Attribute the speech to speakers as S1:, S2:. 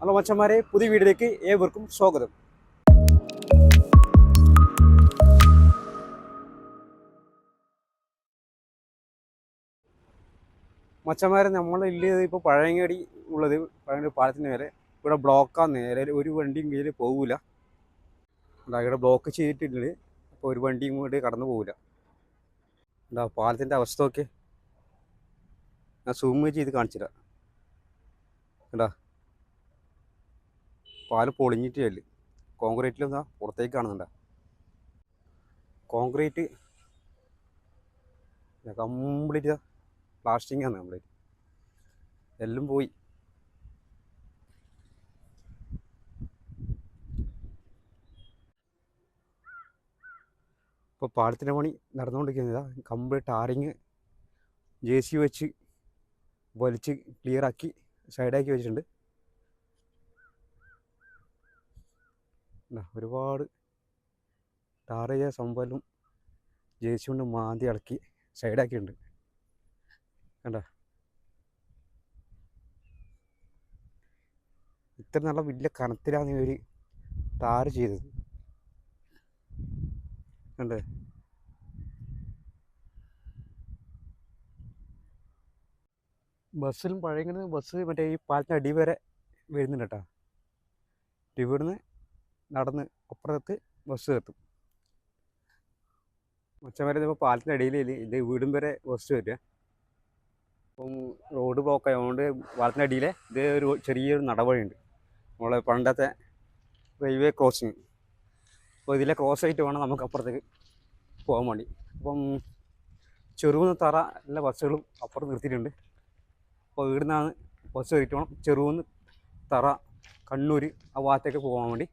S1: Hello മച്ചന്മാരെ പുതിയ വീഡിയോയിലേക്ക് ഏവർക്കും സ്വാഗതം. മച്ചന്മാരെ നമ്മൾ ഇല്ലത് ഇപ്പോൾ പഴയങ്ങാടി ഉള്ളത് പഴയങ്ങാടി പാലത്തിന് വരെ ഇവിടെ ബ്ലോക്കാണ് നേരെ ഒരു വണ്ടിയും കയ്യിൽ പോകില്ല എന്താ ഇവിടെ ബ്ലോക്ക് ചെയ്തിട്ടുണ്ട്. അപ്പോൾ ഒരു വണ്ടിയും കൂടി കടന്നു പോകില്ല എന്താ പാലത്തിന്റെ അവസ്ഥ ഒക്കെ ഞാൻ സൂം ചെയ്ത് കാണിച്ചില്ല എന്താ പാൽ പൊളിഞ്ഞിട്ടേ അല്ല കോൺക്രീറ്റിൽ എന്താ പുറത്തേക്ക് കാണുന്നുണ്ട. കോൺക്രീറ്റ് കംപ്ലീറ്റ് പ്ലാസ്റ്റിക് ആണ് കംപ്ലീറ്റ്. എല്ലാം പോയി. ഇപ്പോൾ പാലത്തിന്റെ പണി നടന്നുകൊണ്ടിരിക്കുന്നതാ കംപ്ലീറ്റ് ടാറിങ് ജെ സി വെച്ച് വലിച്ച് ക്ലിയറാക്കി സൈഡാക്കി വെച്ചിട്ടുണ്ട്. ഒരുപാട് ടാർ സമ്പലും ജേസി കൊണ്ട് മാന്തി ഇളക്കി സൈഡാക്കിയിട്ടുണ്ട് കണ്ട? ഇത്ര നല്ല വലിയ കനത്തിലാണ് ഇവർ ടാറ് ചെയ്തത്. കണ്ടേ? ബസ്സിലും പഴയങ്ങനെ ബസ് മറ്റേ ഈ പാലത്തിന്റെ അടി വരെ വരുന്നുണ്ട് കേട്ടോ. ഇവിടുന്ന് നടന്ന് അപ്പുറത്ത് ബസ് എത്തും മച്ചന്മാരെ ഇപ്പോൾ പാലത്തിന്റെ അടിയിൽ ഇത് വീടും വരെ ബസ് വരിക. അപ്പം റോഡ് ബ്ലോക്ക് ആയതുകൊണ്ട് പാലത്തിന്റെ അടിയിലെ ഇതേ ഒരു ചെറിയൊരു നടപടിയുണ്ട്. നമ്മളെ പണ്ടത്തെ റെയിൽവേ ക്രോസിങ് അപ്പോൾ ഇതിലെ ക്രോസ് ആയിട്ട് വേണം നമുക്ക് അപ്പുറത്തേക്ക് പോകാൻ വേണ്ടി. അപ്പം ചെറുവെന്ന് തറ എല്ലാ ബസ്സുകളും അപ്പുറത്ത് നിർത്തിയിട്ടുണ്ട്. അപ്പോൾ ഇവിടുന്നാണ് ബസ് കയറിയിട്ട് വേണം ചെറുവെന്ന് തറ കണ്ണൂർ ആ ഭാഗത്തേക്ക് പോകാൻ വേണ്ടി.